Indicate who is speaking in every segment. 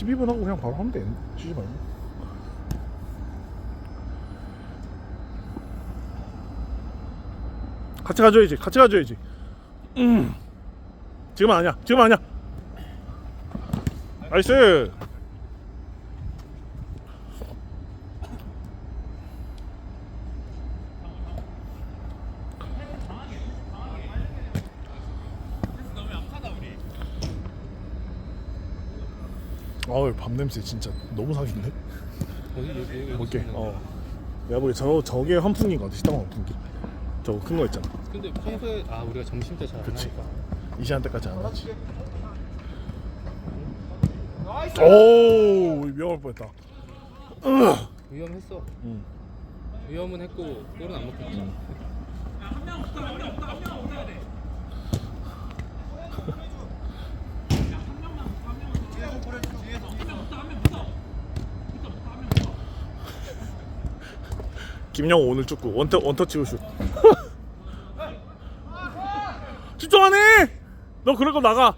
Speaker 1: 12분 하고 그냥 바로 하면 돼. 쉬지 말고. 같이 가줘야지. 같이 가줘야지. 음. 지금 아니야. 지금 아니야. 나이스. 어우 밥 냄새 진짜 너무 사기인데? 볼게 어. 내가 보기에 저, 저게 환풍기인 것 같아. 식당 환풍기. 저거 큰거 있잖아.
Speaker 2: 근데 평소에 아 우리가 점심 때 잘 안
Speaker 1: 그치.
Speaker 2: 하니까.
Speaker 1: 이 시간 때까지 안 하지. 오 위험할 뻔했다.
Speaker 2: 위험했어.
Speaker 1: 응.
Speaker 2: 위험은 했고 골은 안 먹혔지
Speaker 1: 김영호 오늘 축구 원터 원터치고 슛 집중 안 해! 너 그럴 거 나가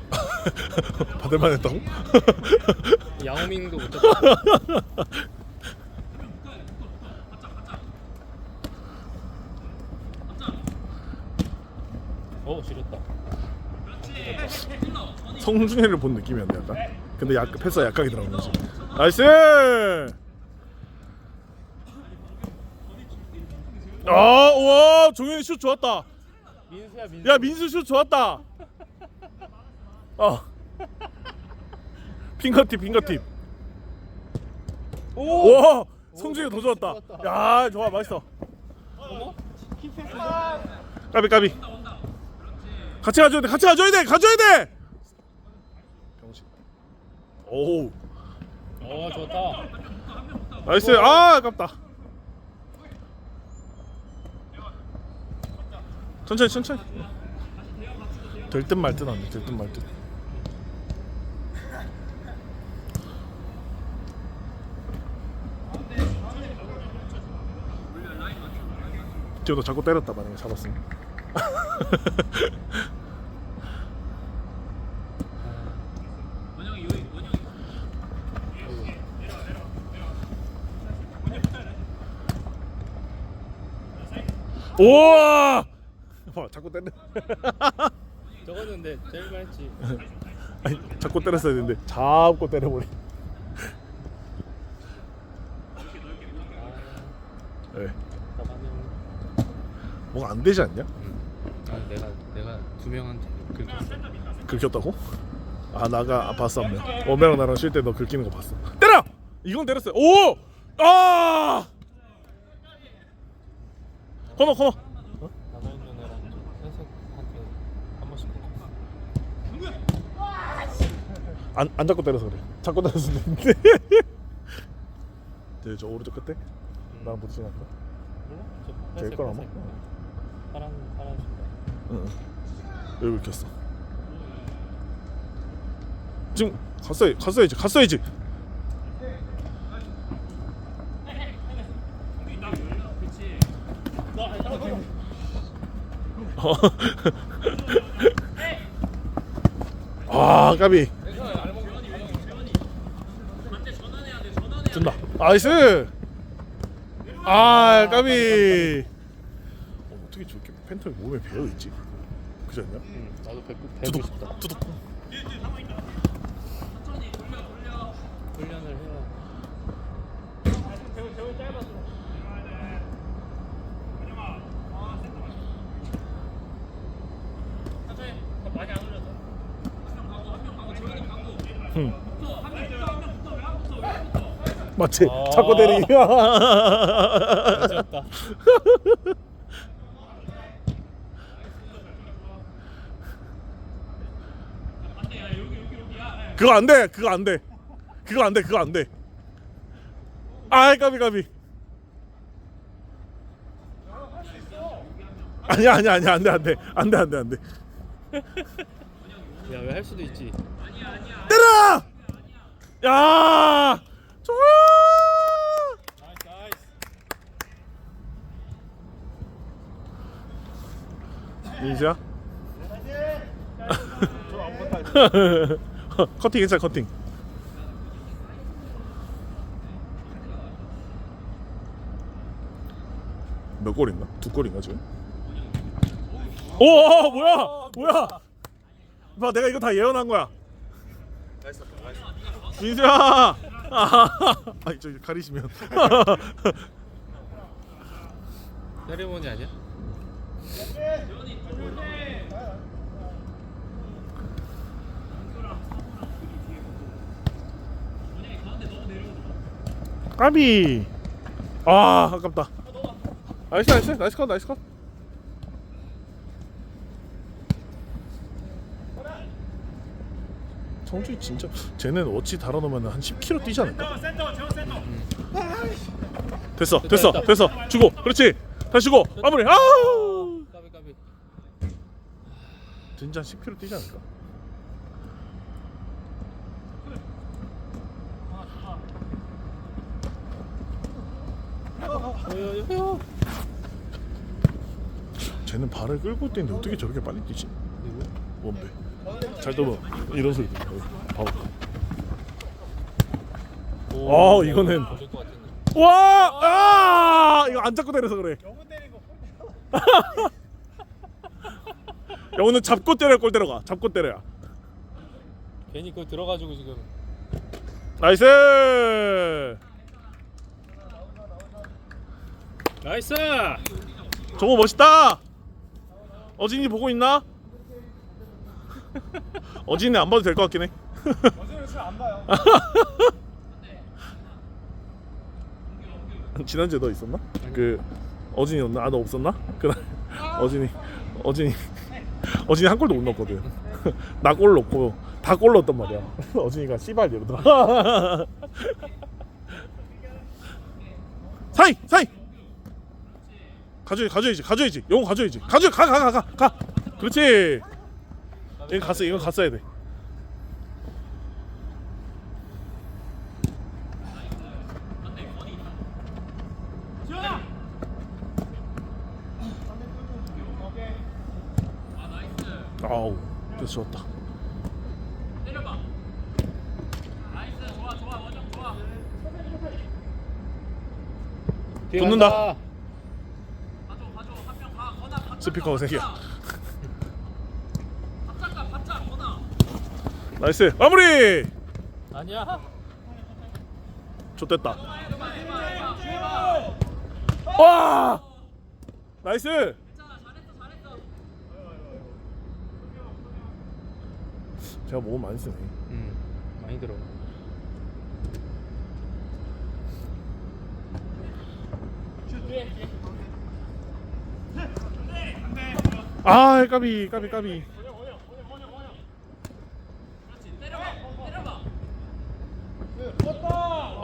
Speaker 1: 받을만 했다고?
Speaker 2: 야오밍도 못 잡고 어 지렸다
Speaker 1: 성준이를 본 느낌이었네 약간. 근데 약, 패스가 들어간 거지. 나이스! 아 우와 종현이 슛 좋았다.
Speaker 2: 민수야 민수.
Speaker 1: 야 민수 슛 좋았다. 어. 핑거팁 핑거팁.
Speaker 2: 오!
Speaker 1: 와 성준이가 더 좋았다. 야 좋아 맛있어? 까비 까비. 같이 가줘야 돼 같이 가줘야 돼 가줘야 돼 오우.
Speaker 2: 어 좋다.
Speaker 1: 나이스. 아 아깝다. 천천히 천천히. 될 듯 말 듯 안돼 될 듯 말듯. 저도 자꾸 때렸다 만약에 잡았으면 우와 봐 자꾸 때려
Speaker 2: 저거는 근데 제일 많지
Speaker 1: 아니 자꾸 때렸어야 되는데 잡고 때려버리 네. 뭐가 안 되지 않냐?
Speaker 2: 아 내가 내가 두 명한테 긁혔어
Speaker 1: 긁혔다고? 아 나가 아, 봤어 한명 원배랑 나랑 쉴 때 너 긁히는 거 봤어 때려! 이건 때렸어요 오! 아! 코너 코너
Speaker 2: 나가 있는 애랑 좀 혜석한테 한 번씩 긁혔어
Speaker 1: 안, 안 잡고 때려서 그래. 잡고 때렸을 텐데 네, 저 오른쪽 끝에? 나랑 부딪히는 거
Speaker 2: 몰라? 저
Speaker 1: 제일
Speaker 2: 회색,
Speaker 1: 걸 아마?
Speaker 2: 회색. 파란 파란 신발
Speaker 1: 응. 여기 긁혔어. 지금 갔어야 갔어야지 갔어야지 아 까비. 준다. 나이스! 아 까비. 어, 어떻게 저렇게 팬텀이 몸에 배어있지? 그지 않냐?
Speaker 2: 응 나도 배고 배고
Speaker 1: 두둑
Speaker 2: 싶다.
Speaker 1: 두둑.
Speaker 2: 훈련을 해야
Speaker 1: 맞지?
Speaker 2: 아.
Speaker 1: 자꾸 때리기.
Speaker 2: 어지럽다
Speaker 1: 그거 안 돼 그거 안 돼. 그거 안 돼 그거 안 돼. 아이 까비 까비. 아니야 아니야 아니야 안 돼 안 돼. 안 돼 안 돼 안돼.
Speaker 2: 야 왜 할 수도 있지.
Speaker 1: 때려! 야 좋아
Speaker 2: 나이스 나이스
Speaker 1: 민수야? 커팅 괜찮아 커팅 몇 골인가? 두 골인가 지금? 오 어, 뭐야 뭐야 봐 내가 이거 다 예언한 거야 민수야 아, 아니 저기 가리시면
Speaker 2: 세레모니 아니야?
Speaker 1: 까비. 아 아깝다. 나이스 나이스 나이스 컷 나이스 컷. 성준이 진짜 쟤는 어찌 달아놓으면 한 10km 뛰지 않을까? 됐어 됐어
Speaker 2: 됐다.
Speaker 1: 됐어. 주고 그렇지. 다시 주고 마무리. 아우!
Speaker 2: 까비 까비.
Speaker 1: 진짜 10km 뛰지 않을까?
Speaker 2: 어여여.
Speaker 1: 쟤는 발을 끌고 뛰는데 어떻게 저렇게 빨리 뛰지? 원배 잘 떠봐 이런 소리 들려 봐봐 아, 이거는-. 와! 아! 이거 안 잡고 때려서 그래. 영우는 잡고 때려 골 때려가. 잡고 때려야.
Speaker 2: 괜히 그거 들어가지고 지금.
Speaker 1: 나이스!
Speaker 2: 나이스.
Speaker 1: 저거 멋있다. 어진이 보고 있나? 어진이 안 봐도 될 것 같긴 해.
Speaker 3: 어제는 잘안 봐요.
Speaker 1: 지난주에 너 있었나? 그 어진이 없나? 아 너 없었나? 그날 어진이 어진이 어진이 한 골도 못 넣었거든. 나 골 넣고 다 골 넣었단 말이야. 어진이가 씨발 이러더라. 사이 사이 가져야 가져야지 가져야지. 영웅 가져야지. 가져 가 가 가 가 가, 그렇지. 이건 갔어 이건 갔어야 돼. 아우 그래서 좋았다. 붙는다. 스피커 세 개야. 나이스. 마무리!
Speaker 2: 아니야.
Speaker 1: 좋됐다. 와! 나이스! 제가 몸 많이 쓰네.
Speaker 2: 음 많이 들어.
Speaker 1: 아 까비 까비 까비.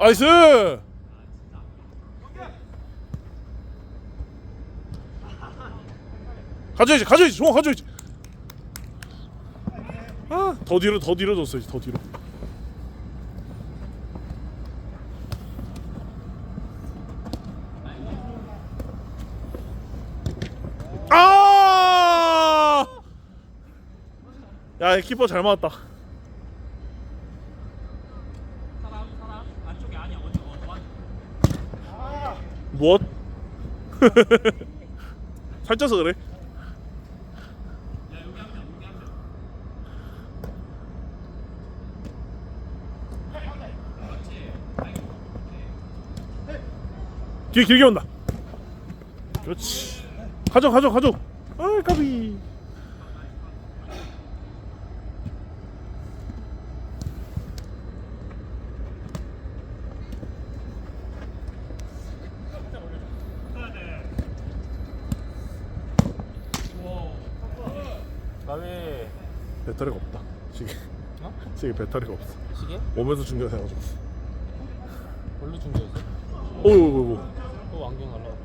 Speaker 1: 나이스! 가져야지 가져야지 종아 가져야지 아더 뒤로 더 뒤로 줬어야지 더 뒤로 아! 야, 이 키퍼 잘 맞았다. 무엇? 살쪄서 그래. 뒤에 길게 온다. 그렇지. 가져, 가져, 가져. 아. 까비. 배터리가 없다. 시계.
Speaker 2: 어?
Speaker 1: 시계 배터리가 없어.
Speaker 2: 시계?
Speaker 1: 오면서 중계해가지고.
Speaker 2: 뭘로 중계했어?
Speaker 1: 오오오오.
Speaker 2: 또 안경 날라갔다.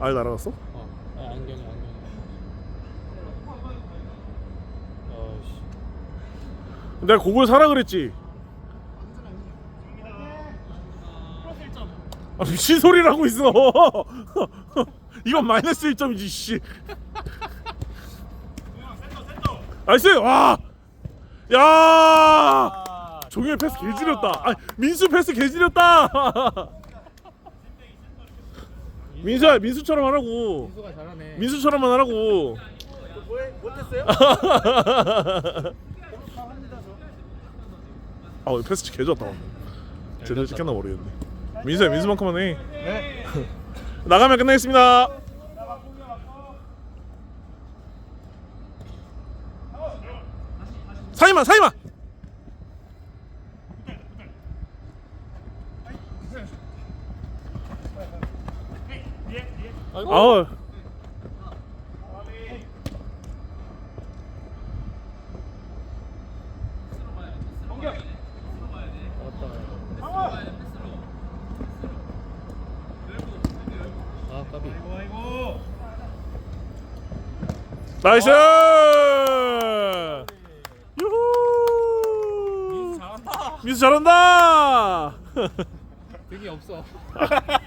Speaker 1: 알 날아갔어?
Speaker 2: 어. 아니, 안경이 안경이. 어씨.
Speaker 1: 내가 그걸 사라 그랬지. 아, 미친 소리를 하고 있어. 이건 마이너스 1점이지 씨. 나이스 와. 야. 종현 패스 개지렸다. 아 민수 패스 개지렸다. 민수야 민수처럼 하라고.
Speaker 2: 민수가 잘하네.
Speaker 1: 민수처럼만 하라고.
Speaker 3: 뭐해? 못했어요?
Speaker 1: 아 패스 개 좋았다. 제대로 찍혔나 모르겠네. 민수야 민수만큼만 해.
Speaker 3: 네.
Speaker 1: 나가면 끝내겠습니다. 사이만 사이만. 아우.
Speaker 2: 아.
Speaker 1: 나이스. 민수 잘한다.
Speaker 2: 등이 없어.